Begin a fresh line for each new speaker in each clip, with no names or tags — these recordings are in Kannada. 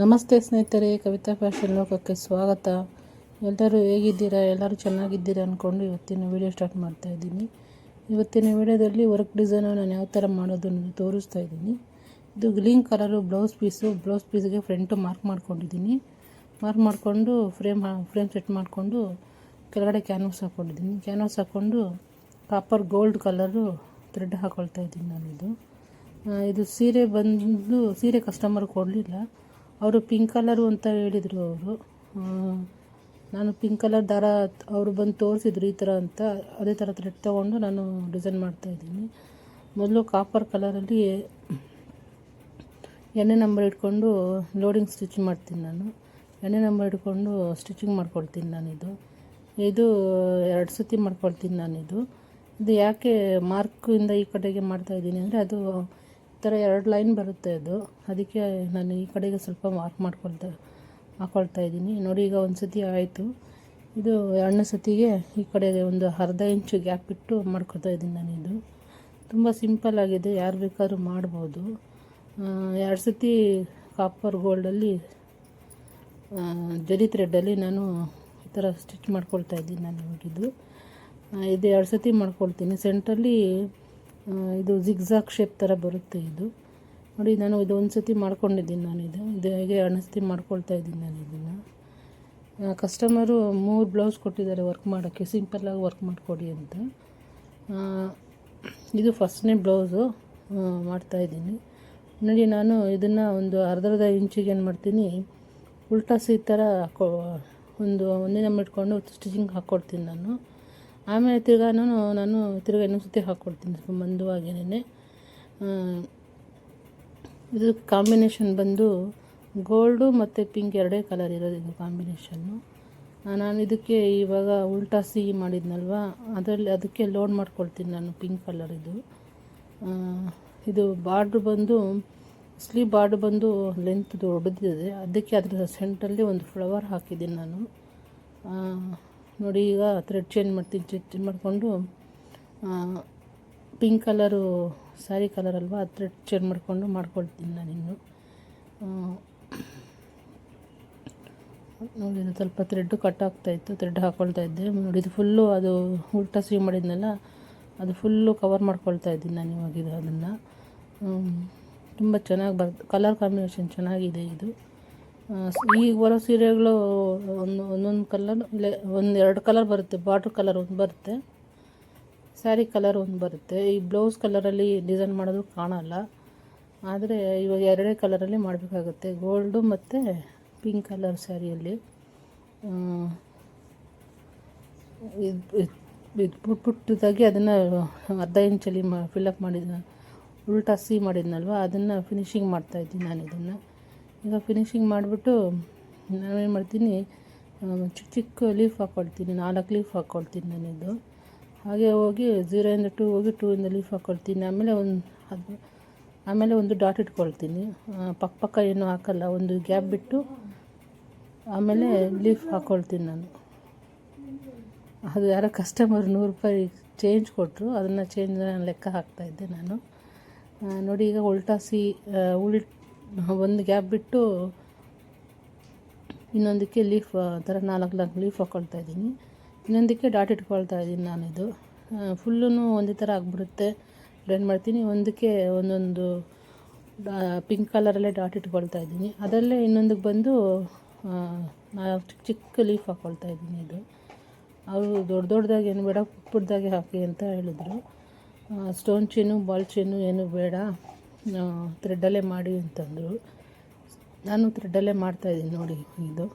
ನಮಸ್ತೆ ಸ್ನೇಹಿತರೆ, ಕವಿತಾ ಫ್ಯಾಷನ್ ಲೋಕಕ್ಕೆ ಸ್ವಾಗತ. ಎಲ್ಲರೂ ಹೇಗಿದ್ದೀರಾ? ಎಲ್ಲರೂ ಚೆನ್ನಾಗಿದ್ದೀರಾ ಅಂದ್ಕೊಂಡು ಇವತ್ತಿನ ವಿಡಿಯೋ ಸ್ಟಾರ್ಟ್ ಮಾಡ್ತಾ ಇದ್ದೀನಿ. ಇವತ್ತಿನ ವಿಡಿಯೋದಲ್ಲಿ ವರ್ಕ್ ಡಿಸೈನು ನಾನು ಯಾವ ಥರ ಮಾಡೋದು ಅನ್ನೋದು ತೋರಿಸ್ತಾ ಇದ್ದೀನಿ. ಇದು green colour blouse piece. Blouse ಪೀಸ್ಗೆ front mark ಮಾಡ್ಕೊಂಡಿದ್ದೀನಿ. ಮಾರ್ಕ್ ಮಾಡಿಕೊಂಡು ಫ್ರೇಮ್ ಫ್ರೇಮ್ ಸೆಟ್ ಮಾಡಿಕೊಂಡು ಕೆಳಗಡೆ ಕ್ಯಾನ್ವಾಸ್ ಹಾಕ್ಕೊಂಡಿದ್ದೀನಿ ಕ್ಯಾನ್ವಾಸ್ ಹಾಕ್ಕೊಂಡು ಕಾಪರ್ ಗೋಲ್ಡ್ ಕಲರು ಥ್ರೆಡ್ ಹಾಕ್ಕೊಳ್ತಾ ಇದ್ದೀನಿ ನಾನಿದು. ಇದು ಸೀರೆ ಬಂದು, ಸೀರೆ ಕಸ್ಟಮರ್ ಕೊಡಲಿಲ್ಲ. ಅವರು ಪಿಂಕ್ ಕಲರು ಅಂತ ಹೇಳಿದರು ಅವರು. ನಾನು ಪಿಂಕ್ ಕಲರ್ ದಾರ ಅವರು ಬಂದು ತೋರಿಸಿದ್ರು ಈ ಥರ ಅಂತ, ಅದೇ ಥರ ಥ್ರೆಡ್ ತೊಗೊಂಡು ನಾನು ಡಿಸೈನ್ ಮಾಡ್ತಾಯಿದ್ದೀನಿ ಮೊದಲು ಕಾಪರ್ ಕಲರಲ್ಲಿ ಎಣ್ಣೆ ನಂಬರ್ ಇಟ್ಕೊಂಡು ಲೋಡಿಂಗ್ ಸ್ಟಿಚ್ ಮಾಡ್ತೀನಿ ನಾನು. ಎಣ್ಣೆ ನಂಬರ್ ಇಟ್ಕೊಂಡು ಸ್ಟಿಚಿಂಗ್ ಮಾಡ್ಕೊಳ್ತೀನಿ ನಾನಿದು ಇದು. ಎರಡು ಸತಿ ಮಾಡ್ಕೊಳ್ತೀನಿ ನಾನಿದು ಇದು. ಯಾಕೆ ಮಾರ್ಕಿಂದ ಈ ಕಡೆಗೆ ಮಾಡ್ತಾಯಿದ್ದೀನಿ ಅಂದರೆ ಅದು ಥರ ಎರಡು ಲೈನ್ ಬರುತ್ತೆ ಅದು. ಅದಕ್ಕೆ ನಾನು ಈ ಕಡೆಗೆ ಸ್ವಲ್ಪ ಮಾರ್ಕ್ ಮಾಡ್ಕೊಳ್ತಾ ಹಾಕ್ಕೊಳ್ತಾ ಇದ್ದೀನಿ. ನೋಡಿ ಈಗ ಒಂದು ಸತಿ ಆಯಿತು. ಇದು ಎರಡನೇ ಸತಿಗೆ ಈ ಕಡೆಗೆ ಒಂದು ಅರ್ಧ ಇಂಚು ಗ್ಯಾಪ್ ಇಟ್ಟು ಮಾಡ್ಕೊತಾ ಇದ್ದೀನಿ ನಾನಿದು ತುಂಬ ಸಿಂಪಲ್ ಆಗಿದೆ. ಯಾರು ಬೇಕಾದ್ರೂ ಮಾಡ್ಬೋದು. ಎರಡು ಸತಿ ಕಾಪರ್ ಗೋಲ್ಡಲ್ಲಿ ಜರಿ ಥ್ರೆಡ್ಡಲ್ಲಿ ನಾನು ಈ ಥರ ಸ್ಟಿಚ್ ಮಾಡ್ಕೊಳ್ತಾ ಇದ್ದೀನಿ ನಾನು ಆ, ಇದು ಎರಡು ಸತಿ ಮಾಡ್ಕೊಳ್ತೀನಿ. ಸೆಂಟ್ರಲ್ಲಿ ಇದು ಜಿಗ್ಜಾಗ್ ಶೇಪ್ ಥರ ಬರುತ್ತೆ ಇದು. ನೋಡಿ, ನಾನು ಇದು ಒಂದು ಸತಿ ಮಾಡ್ಕೊಂಡಿದ್ದೀನಿ ನಾನು ಇದು. ಇದು ಹೇಗೆ ಅಣಸ್ತಿ ಸತಿ ಮಾಡ್ಕೊಳ್ತಾ ಇದ್ದೀನಿ ನಾನು ಇದನ್ನು. ಕಸ್ಟಮರು ಮೂರು ಬ್ಲೌಸ್ ಕೊಟ್ಟಿದ್ದಾರೆ ವರ್ಕ್ ಮಾಡೋಕ್ಕೆ. ಸಿಂಪಲ್ಲಾಗಿ ವರ್ಕ್ ಮಾಡಿಕೊಡಿ ಅಂತ. ಇದು ಫಸ್ಟ್ನೇ ಬ್ಲೌಸು ಮಾಡ್ತಾಯಿದ್ದೀನಿ ನೋಡಿ, ನಾನು ಇದನ್ನು ಒಂದು ಅರ್ಧರ್ಧ ಅರ್ಧ ಇಂಚಿಗೆ ಏನು ಮಾಡ್ತೀನಿ, ಉಲ್ಟಾ ಸಿ ಥರ ಒಂದು ಒಂದೇ ಇಟ್ಕೊಂಡು ಸ್ಟಿಚಿಂಗ್ ಹಾಕ್ಕೊಡ್ತೀನಿ ನಾನು. ಆಮೇಲೆ ತಿರ್ಗಾ ನಾನು ನಾನು ತಿರ್ಗಾ ಇನ್ನೊಂದು ಸತಿ ಹಾಕ್ಕೊಡ್ತೀನಿ ಸ್ವಲ್ಪ ಮಂದುವಾಗೇನೆ ಇದು ಕಾಂಬಿನೇಷನ್ ಬಂದು ಗೋಲ್ಡು ಮತ್ತು ಪಿಂಕ್ ಎರಡೇ ಕಲರ್ ಇರೋದು ಇದು ಕಾಂಬಿನೇಷನ್ನು ನಾನು ಇದಕ್ಕೆ ಇವಾಗ ಉಲ್ಟಾ ಸಿಹಿ ಮಾಡಿದ್ನಲ್ವ? ಅದರಲ್ಲಿ ಅದಕ್ಕೆ ಲೋಡ್ ಮಾಡ್ಕೊಳ್ತೀನಿ ನಾನು ಪಿಂಕ್ ಕಲರ್ ಇದು. ಇದು ಬಾರ್ಡ್ರ್ ಬಂದು ಸ್ಲೀವ್ ಬಾರ್ಡ್ರ್ ಬಂದು ಲೆಂತ್ ದೊಡ್ಡದಿದೆ. ಅದಕ್ಕೆ ಅದರ ಸೆಂಟ್ರಲ್ಲಿ ಒಂದು ಫ್ಲವರ್ ಹಾಕಿದ್ದೀನಿ ನಾನು. ನೋಡಿ, ಈಗ ಥ್ರೆಡ್ ಚೇಂಜ್ ಮಾಡ್ತೀನಿ ಚೇಂಜ್ ಮಾಡಿಕೊಂಡು ಪಿಂಕ್ ಕಲರು ಸ್ಯಾರಿ ಕಲರ್ ಅಲ್ವಾ ಥ್ರೆಡ್ ಚೇಂಜ್ ಮಾಡಿಕೊಂಡು ಮಾಡ್ಕೊಳ್ತೀನಿ ನಾನಿನ್ನು ನೋಡಿ, ಇದು ಸ್ವಲ್ಪ ಥ್ರೆಡ್ಡು ಕಟ್ ಆಗ್ತಾ ಇತ್ತು ಥ್ರೆಡ್ ಹಾಕ್ಕೊಳ್ತಾ ಇದ್ದೆ. ನೋಡಿ, ಇದು ಫುಲ್ಲು ಅದು ಉಲ್ಟಾ ಸೀ ಮಾಡಿದ್ನಲ್ಲ, ಅದು ಫುಲ್ಲು ಕವರ್ ಮಾಡ್ಕೊಳ್ತಾ ಇದ್ದೀನಿ ನಾನು ಇವಾಗಿದ್ದು ಅದನ್ನು. ತುಂಬ ಚೆನ್ನಾಗಿ ಬರ್ ಕಲರ್ ಕಾಂಬಿನೇಷನ್ ಚೆನ್ನಾಗಿದೆ ಇದು. ಆ, ಸ್- ಈ ಬರೋ ಸೀರೆಗಳು ಒಂದು ಒಂದೊಂದು ಕಲರ್ ಇಲ್ಲ ಒಂದು ಎರಡು ಕಲರ್ ಬರುತ್ತೆ ಬಾರ್ಡ್ರ್ ಕಲರ್ ಒಂದು ಬರುತ್ತೆ ಸ್ಯಾರಿ ಕಲರ್ ಒಂದು ಬರುತ್ತೆ. ಈ ಬ್ಲೌಸ್ ಕಲರಲ್ಲಿ ಡಿಸೈನ್ ಮಾಡೋದು ಕಾಣಲ್ಲ. ಆದರೆ ಇವಾಗ ಎರಡೇ ಕಲರಲ್ಲಿ ಮಾಡಬೇಕಾಗುತ್ತೆ ಗೋಲ್ಡು ಮತ್ತು ಪಿಂಕ್ ಕಲರ್ ಸ್ಯಾರಿಯಲ್ಲಿ ಇದು ಪುಟ್ ಪುಟ್ಟದಾಗಿ ಅದನ್ನು ಅರ್ಧ ಇಂಚಲ್ಲಿ ಮಾ ಫಿಲ್ಲಪ್ ಮಾಡಿದ ಉಲ್ಟಾ ಸಿ ಮಾಡಿದ್ನಲ್ವ ಅದನ್ನು ಫಿನಿಶಿಂಗ್ ಮಾಡ್ತಾಯಿದ್ದೀನಿ ನಾನು ಇದನ್ನು ಈಗ ಫಿನಿಶಿಂಗ್ ಮಾಡಿಬಿಟ್ಟು ನಾವೇನು ಮಾಡ್ತೀನಿ ಚಿಕ್ಕ ಚಿಕ್ಕ ಲೀಫ್ ಹಾಕ್ಕೊಳ್ತೀನಿ ನಾಲ್ಕು ಲೀಫ್ ಹಾಕ್ಕೊಳ್ತೀನಿ ನಾನಿದು. ಹಾಗೆ ಹೋಗಿ ಝೀರೋಯಿಂದ ಟೂ ಹೋಗಿ ಟೂ ಇಂದ ಲೀಫ್ ಹಾಕ್ಕೊಳ್ತೀನಿ ಆಮೇಲೆ ಒಂದು ಅದು, ಆಮೇಲೆ ಒಂದು ಡಾಟ್ ಇಟ್ಕೊಳ್ತೀನಿ. ಪಕ್ಕ ಪಕ್ಕ ಏನು ಹಾಕಲ್ಲ, ಒಂದು ಗ್ಯಾಪ್ ಬಿಟ್ಟು ಆಮೇಲೆ ಲೀಫ್ ಹಾಕ್ಕೊಳ್ತೀನಿ ನಾನು. ಅದು ಯಾರೋ ಕಸ್ಟಮರ್ ನೂರು ರೂಪಾಯಿ ಚೇಂಜ್ ಕೊಟ್ಟರು ಅದನ್ನು ಚೇಂಜ್ ನಾನು ಲೆಕ್ಕ ಹಾಕ್ತಾಯಿದ್ದೆ ನಾನು. ನೋಡಿ ಈಗ ಉಲ್ಟಾ ಸಿ ಉಲ್ಟ್ ಒಂದು ಗ್ಯಾಪ್ ಬಿಟ್ಟು ಇನ್ನೊಂದಕ್ಕೆ ಲೀಫ್ ಆ, ಥರ ನಾಲ್ಕು ನಾಲ್ಕು ಲೀಫ್ ಹಾಕ್ಕೊಳ್ತಾ ಇದ್ದೀನಿ. ಇನ್ನೊಂದಕ್ಕೆ ಡಾಟ್ ಇಟ್ಕೊಳ್ತಾ ಇದ್ದೀನಿ ನಾನಿದು ಫುಲ್ಲೂ ಒಂದೇ ಥರ ಆಗಿಬಿಡುತ್ತೆ. ಬ್ಲೆಂಡ್ ಮಾಡ್ತೀನಿ. ಒಂದಕ್ಕೆ ಒಂದೊಂದು ಪಿಂಕ್ ಕಲರಲ್ಲೇ ಡಾಟ್ ಇಟ್ಕೊಳ್ತಾ ಇದ್ದೀನಿ. ಅದರಲ್ಲೇ ಇನ್ನೊಂದಕ್ಕೆ ಬಂದು ನಾಲ್ಕು ಚಿಕ್ಕ ಚಿಕ್ಕ ಲೀಫ್ ಹಾಕ್ಕೊಳ್ತಾ ಇದ್ದೀನಿ ಇದು. ಅವರು ದೊಡ್ಡ ದೊಡ್ಡದಾಗಿ ಏನು ಬೇಡ ಪುಟ್ಟ ಪುಟ್ಟದಾಗೆ ಹಾಕಿ ಅಂತ ಹೇಳಿದ್ರು. ಸ್ಟೋನ್ ಚೇನು ಬಾಲ್ ಚೈನು ಏನು ಬೇಡ. ಥ್ರೆಡ್ಡಲ್ಲೇ ಮಾಡಿ ಅಂತಂದರು. ನಾನು ಥ್ರೆಡ್ಡಲ್ಲೇ ಮಾಡ್ತಾಯಿದ್ದೀನಿ ನೋಡಿ ಇದು.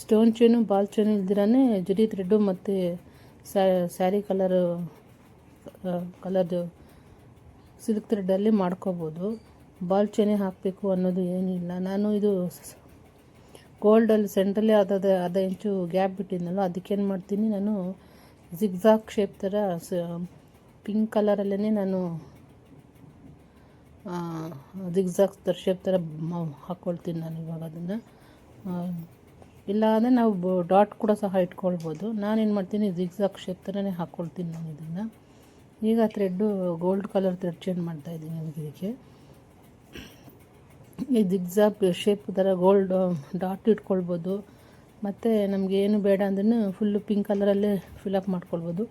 ಸ್ಟೋನ್ ಚೇನು ಬಾಲ್ ಚೈನು ಇಲ್ದಿರೇ ಜರಿ ಥ್ರೆಡ್ಡು ಮತ್ತು ಸ್ಯಾರಿ ಕಲರು ಕಲರ್ದು ಸಿಲ್ಕ್ ಥ್ರೆಡ್ಡಲ್ಲಿ ಮಾಡ್ಕೋಬೋದು. ಬಾಲ್ ಚೈನೇ ಹಾಕಬೇಕು ಅನ್ನೋದು ಏನಿಲ್ಲ ನಾನು ಇದು ಗೋಲ್ಡಲ್ಲಿ ಸೆಂಟ್ರಲ್ಲೇ ಅದಾದ ಅರ್ಧ ಇಂಚು ಗ್ಯಾಪ್ ಬಿಟ್ಟಿದ್ನಲ್ಲ, ಅದಕ್ಕೇನು ಮಾಡ್ತೀನಿ ನಾನು ಜಿಗ್ಜಾಗ್ ಶೇಪ್ ಥರ ಪಿಂಕ್ ಕಲರಲ್ಲೇ ನಾನು ಜಿಗ್ಜಾಗ್ ಶೇಪ್ ಥರ ಹಾಕ್ಕೊಳ್ತೀನಿ ನಾನು ಇವಾಗ ಅದನ್ನು. ಇಲ್ಲ ಅಂದರೆ ನಾವು ಡಾಟ್ ಕೂಡ ಸಹ ಇಟ್ಕೊಳ್ಬೋದು. ನಾನೇನು ಮಾಡ್ತೀನಿ, ಜಿಗ್ಜಾಗ್ ಶೇಪ್ ಥರನೇ ಹಾಕ್ಕೊಳ್ತೀನಿ ನಾನು ಇದನ್ನು. ಈಗ thread gold colour thread change ಮಾಡ್ತಾಯಿದ್ದೀನಿ ಇದಕ್ಕೆ. ಈ ಜಿಗ್ಜಾಗ್ ಶೇಪ್ ಥರ ಗೋಲ್ಡ್ ಡಾಟ್ ಇಟ್ಕೊಳ್ಬೋದು. ಮತ್ತು ನಮಗೆ ಏನು ಬೇಡ ಅಂದ್ರೂ ಫುಲ್ಲು ಪಿಂಕ್ ಕಲರಲ್ಲೇ ಅಪ್ ಮಾಡ್ಕೊಳ್ಬೋದು.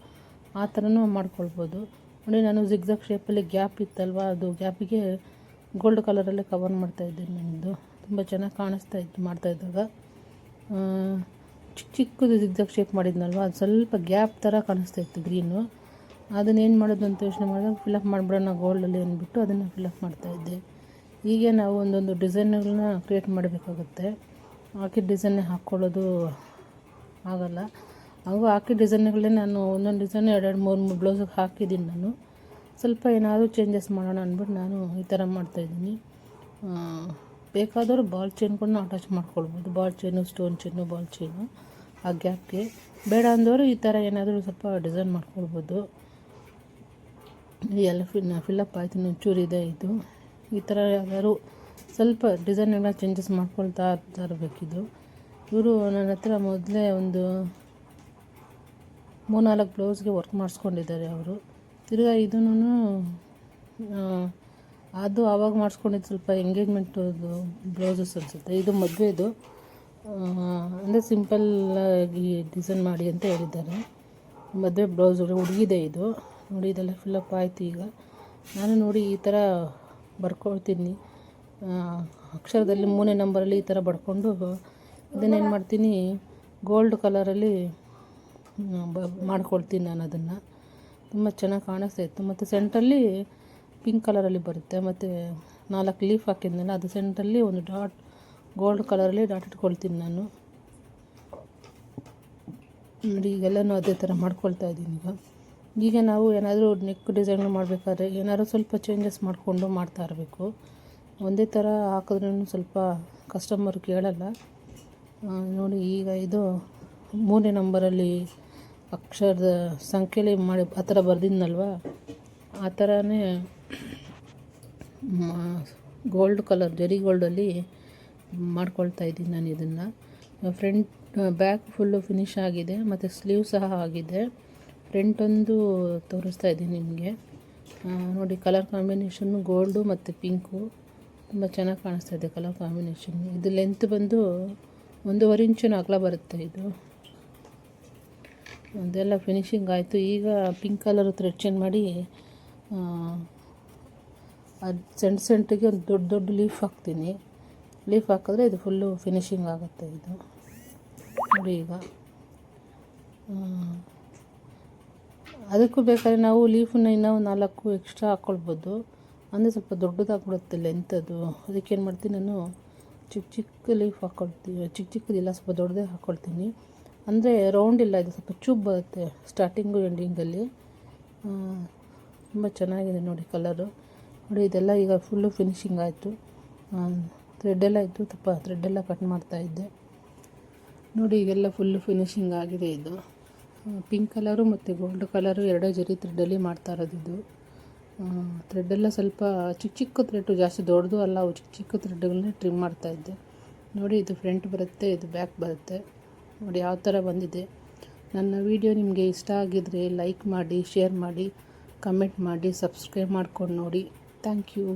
ಆ ಥರನೂ ಮಾಡ್ಕೊಳ್ಬೋದು. ನೋಡಿ, ನಾನು ಜಿಗ್ಜಾಗ್ ಶೇಪಲ್ಲಿ ಗ್ಯಾಪ್ ಇತ್ತಲ್ವ? ಅದು ಗ್ಯಾಪಿಗೆ ಗೋಲ್ಡ್ ಕಲರಲ್ಲೇ ಕವರ್ ಮಾಡ್ತಾಯಿದ್ದೀನಿ ನನ್ನದು ತುಂಬ ಚೆನ್ನಾಗಿ ಕಾಣಿಸ್ತಾ ಇತ್ತು ಮಾಡ್ತಾಯಿದ್ದಾಗ ಚಿಕ್ಕ ಚಿಕ್ಕದು ಜಿಗ್ಜಾಗ್ ಶೇಪ್ ಮಾಡಿದ್ನಲ್ವ? ಅದು ಸ್ವಲ್ಪ ಗ್ಯಾಪ್ ಥರ ಕಾಣಿಸ್ತಾ ಇತ್ತು ಗ್ರೀನು ಅದನ್ನ ಏನು ಮಾಡೋದು ಅಂತ ಯೋಚನೆ ಮಾಡಿದಾಗ ಫಿಲಪ್ ಮಾಡಿಬಿಡೋಣ ಗೋಲ್ಡಲ್ಲಿ ಅಂದ್ಬಿಟ್ಟು ಅದನ್ನು ಫಿಲಪ್ ಮಾಡ್ತಾಯಿದ್ದೆ ಹೀಗೆ ನಾವು ಒಂದೊಂದು ಡಿಸೈನ್ಗಳನ್ನ ಕ್ರಿಯೇಟ್ ಮಾಡಬೇಕಾಗುತ್ತೆ. ಹಾಕಿದ ಡಿಸೈನ್ನೇ ಹಾಕ್ಕೊಳ್ಳೋದು ಆಗಲ್ಲ. ಹಾಗೂ ಹಾಕಿ ಡಿಸೈನ್ಗಳೇ ನಾನು ಒಂದೊಂದು ಡಿಸೈನ್ ಎರಡೆರಡು ಮೂರು ಮೂರು ಬ್ಲೌಸಿಗೆ ಹಾಕಿದ್ದೀನಿ ನಾನು. ಸ್ವಲ್ಪ ಏನಾದರೂ ಚೇಂಜಸ್ ಮಾಡೋಣ ಅಂದ್ಬಿಟ್ಟು ನಾನು ಈ ಥರ ಮಾಡ್ತಾಯಿದ್ದೀನಿ ಬೇಕಾದವರು ಬಾಲ್ ಚೈನ್ ಕೂಡ ಅಟ್ಯಾಚ್ ಮಾಡ್ಕೊಳ್ಬೋದು. Ball chain stone chain ball chain ಆ ಗ್ಯಾಪ್ಗೆ ಬೇಡ ಅಂದವರು ಈ ಥರ ಏನಾದರೂ ಸ್ವಲ್ಪ ಡಿಸೈನ್ ಮಾಡ್ಕೊಳ್ಬೋದು. ಎಲ್ಲ ಫಿಲ್ ಫಿಲ್ಲಪ್ ಆಯಿತು, ಒಂಚೂರು ಇದೆ ಇದು. ಈ ಥರ ಯಾವ್ದಾದ್ರು ಸ್ವಲ್ಪ ಡಿಸೈನ್ ಎಲ್ಲ ಚೇಂಜಸ್ ಮಾಡ್ಕೊಳ್ತಾ ಇರಬೇಕಿದು ಇವರು ನನ್ನ ಹತ್ರ ಮೊದಲೇ ಒಂದು ಮೂರ್ನಾಲ್ಕು ಬ್ಲೌಸ್ಗೆ ವರ್ಕ್ ಮಾಡಿಸ್ಕೊಂಡಿದ್ದಾರೆ ಅವರು. ತಿರ್ಗಾ ಇದನ್ನು ಅದು ಆವಾಗ ಮಾಡಿಸ್ಕೊಂಡಿದ್ದು ಸ್ವಲ್ಪ ಎಂಗೇಜ್ಮೆಂಟು ಬ್ಲೌಸಸ್ ಅನಿಸುತ್ತೆ. ಇದು ಮದುವೆದು. ಅಂದರೆ ಸಿಂಪಲ್ಲಾಗಿ ಡಿಸೈನ್ ಮಾಡಿ ಅಂತ ಹೇಳಿದ್ದಾರೆ. ಮದುವೆ ಬ್ಲೌಸ್ ಹುಡುಗಿದೆ ಇದು. ನೋಡಿ, ಇದೆಲ್ಲ ಫಿಲ್ಲಪ್ ಆಯಿತು ಈಗ. ನಾನು ನೋಡಿ ಈ ಥರ ಬರ್ಕೊಳ್ತೀನಿ. ಅಕ್ಷರದಲ್ಲಿ ಮೂನೇ ನಂಬರಲ್ಲಿ ಈ ಥರ ಬಡ್ಕೊಂಡು ಇದನ್ನೇನು ಮಾಡ್ತೀನಿ ಗೋಲ್ಡ್ ಕಲರಲ್ಲಿ ಬ ಮಾಡ್ಕೊಳ್ತೀನಿ ನಾನು ಅದನ್ನು. ತುಂಬ ಚೆನ್ನಾಗಿ ಕಾಣಿಸ್ತಾ ಇತ್ತು. ಮತ್ತು ಸೆಂಟ್ರಲ್ಲಿ ಪಿಂಕ್ ಕಲರಲ್ಲಿ ಬರುತ್ತೆ. ಮತ್ತು ನಾಲ್ಕು ಲೀಫ್ ಹಾಕಿದ್ನಲ್ಲ, ಅದು ಸೆಂಟ್ರಲ್ಲಿ ಒಂದು ಡಾಟ್, ಗೋಲ್ಡ್ ಕಲರಲ್ಲಿ ಡಾಟ್ ಇಟ್ಕೊಳ್ತೀನಿ ನಾನು. ನೋಡಿ, ಈಗೆಲ್ಲನೂ ಅದೇ ಥರ ಮಾಡ್ಕೊಳ್ತಾ ಇದ್ದೀನಿ ಈಗ. ಈಗ ನಾವು ಏನಾದರೂ ನೆಕ್ ಡಿಸೈನ್ ಮಾಡಬೇಕಾದ್ರೆ ಏನಾದರೂ ಸ್ವಲ್ಪ ಚೇಂಜಸ್ ಮಾಡಿಕೊಂಡು ಮಾಡ್ತಾ ಇರಬೇಕು. ಒಂದೇ ಥರ ಹಾಕಿದ್ರೂ ಸ್ವಲ್ಪ ಕಸ್ಟಮರ್ ಕೇಳಲ್ಲ. ನೋಡಿ, ಈಗ ಇದು ಮೂರನೇ ನಂಬರಲ್ಲಿ ಅಕ್ಷರದ ಸಂಖ್ಯೆಲಿ ಮಾಡಿ, ಆ ಥರ ಬರ್ದಿದ್ನಲ್ವ? ಆ ಥರನೇ ಗೋಲ್ಡ್ ಕಲರ್ ಜರಿ ಗೋಲ್ಡಲ್ಲಿ ಮಾಡ್ಕೊಳ್ತಾ ಇದ್ದೀನಿ ನಾನು ಇದನ್ನು. ಫ್ರಂಟ್ ಬ್ಯಾಕ್ ಫುಲ್ಲು ಫಿನಿಶ್ ಆಗಿದೆ, ಮತ್ತು ಸ್ಲೀವ್ ಸಹ ಆಗಿದೆ. ಫ್ರಂಟ್ ಒಂದು ತೋರಿಸ್ತಾ ಇದ್ದೀನಿ ನಿಮಗೆ. ನೋಡಿ ಕಲರ್ ಕಾಂಬಿನೇಷನ್ನು ಗೋಲ್ಡು ಮತ್ತು ಪಿಂಕು ತುಂಬ ಚೆನ್ನಾಗಿ ಕಾಣಿಸ್ತಾ ಇದೆ ಕಲರ್ ಕಾಂಬಿನೇಷನ್ ಇದು ಲೆಂತ್ ಬಂದು ಒಂದೂವರೆ ಇಂಚಿನ ಅಗಲ ಬರುತ್ತೆ ಇದು. ಅದೆಲ್ಲ ಫಿನಿಶಿಂಗ್ ಆಯಿತು. ಈಗ ಪಿಂಕ್ ಕಲರ್ ಥ್ರೆಡ್ ಚೇಂಜ್ ಮಾಡಿ ಅದು ಸೆಂಟ್ ಸೆಂಟಿಗೆ ಒಂದು ದೊಡ್ಡ ದೊಡ್ಡ ಲೀಫ್ ಹಾಕ್ತೀನಿ. ಲೀಫ್ ಹಾಕಿದ್ರೆ ಇದು ಫುಲ್ಲು ಫಿನಿಶಿಂಗ್ ಆಗುತ್ತೆ ಇದು. ನೋಡಿ ಈಗ. ಅದಕ್ಕೂ ಬೇಕಾದ್ರೆ ನಾವು ಲೀಫನ್ನ ಇನ್ನೂ ನಾಲ್ಕು ಎಕ್ಸ್ಟ್ರಾ ಹಾಕ್ಕೊಳ್ಬೋದು ಅಂದರೆ ಸ್ವಲ್ಪ ದೊಡ್ಡದಾಗ್ಬಿಡುತ್ತೆ ಲೆಂತದು ಅದಕ್ಕೆ ಏನು ಮಾಡ್ತೀನಿ ನಾನು ಚಿಕ್ಕ ಚಿಕ್ಕ ಲೀಫ್ ಹಾಕ್ಕೊಳ್ತೀನಿ ಚಿಕ್ಕ ಚಿಕ್ಕದಿಲ್ಲ, ಸ್ವಲ್ಪ ದೊಡ್ಡದೇ ಹಾಕ್ಕೊಳ್ತೀನಿ ಅಂದರೆ ರೌಂಡ್ ಇಲ್ಲ, ಇದು ಸ್ವಲ್ಪ ಚೂಬ್ ಬರುತ್ತೆ ಸ್ಟಾರ್ಟಿಂಗು ಎಂಡಿಂಗಲ್ಲಿ ತುಂಬ ಚೆನ್ನಾಗಿದೆ ನೋಡಿ ಕಲರು ನೋಡಿ, ಇದೆಲ್ಲ ಈಗ ಫುಲ್ಲು ಫಿನಿಶಿಂಗ್ ಆಯಿತು. ಥ್ರೆಡ್ಡೆಲ್ಲ ಇತ್ತು, ತಪ್ಪ ಥ್ರೆಡ್ಡೆಲ್ಲ ಕಟ್ ಮಾಡ್ತಾಯಿದ್ದೆ ನೋಡಿ, ಈಗೆಲ್ಲ ಫುಲ್ಲು ಫಿನಿಶಿಂಗ್ ಆಗಿದೆ ಇದು. ಪಿಂಕ್ ಕಲರು ಮತ್ತು ಗೋಲ್ಡ್ ಕಲರು ಎರಡೇ ಜರಿ ಥ್ರೆಡ್ಡಲ್ಲಿ ಮಾಡ್ತಾ ಇರೋದು ಇದು. ಥ್ರೆಡ್ಡೆಲ್ಲ ಸ್ವಲ್ಪ ಚಿಕ್ಕ ಚಿಕ್ಕ ಥ್ರೆಡ್ಡು ಜಾಸ್ತಿ ದೊಡ್ಡದು ಅಲ್ಲ ಚಿಕ್ಕ ಚಿಕ್ಕ ಥ್ರೆಡ್ಗಳನ್ನೇ ಟ್ರಿಮ್ ಮಾಡ್ತಾಯಿದ್ದೆ ನೋಡಿ, ಇದು ಫ್ರಂಟ್ ಬರುತ್ತೆ, ಇದು ಬ್ಯಾಕ್ ಬರುತ್ತೆ. ನೋಡಿ ಯಾವ ಥರ ಬಂದಿದೆ. ನನ್ನ ವಿಡಿಯೋ ನಿಮಗೆ ಇಷ್ಟ ಆಗಿದ್ದರೆ ಲೈಕ್ ಮಾಡಿ, ಶೇರ್ ಮಾಡಿ, ಕಮೆಂಟ್ ಮಾಡಿ, ಸಬ್ಸ್ಕ್ರೈಬ್ ಮಾಡ್ಕೊಂಡು ನೋಡಿ. Thank you.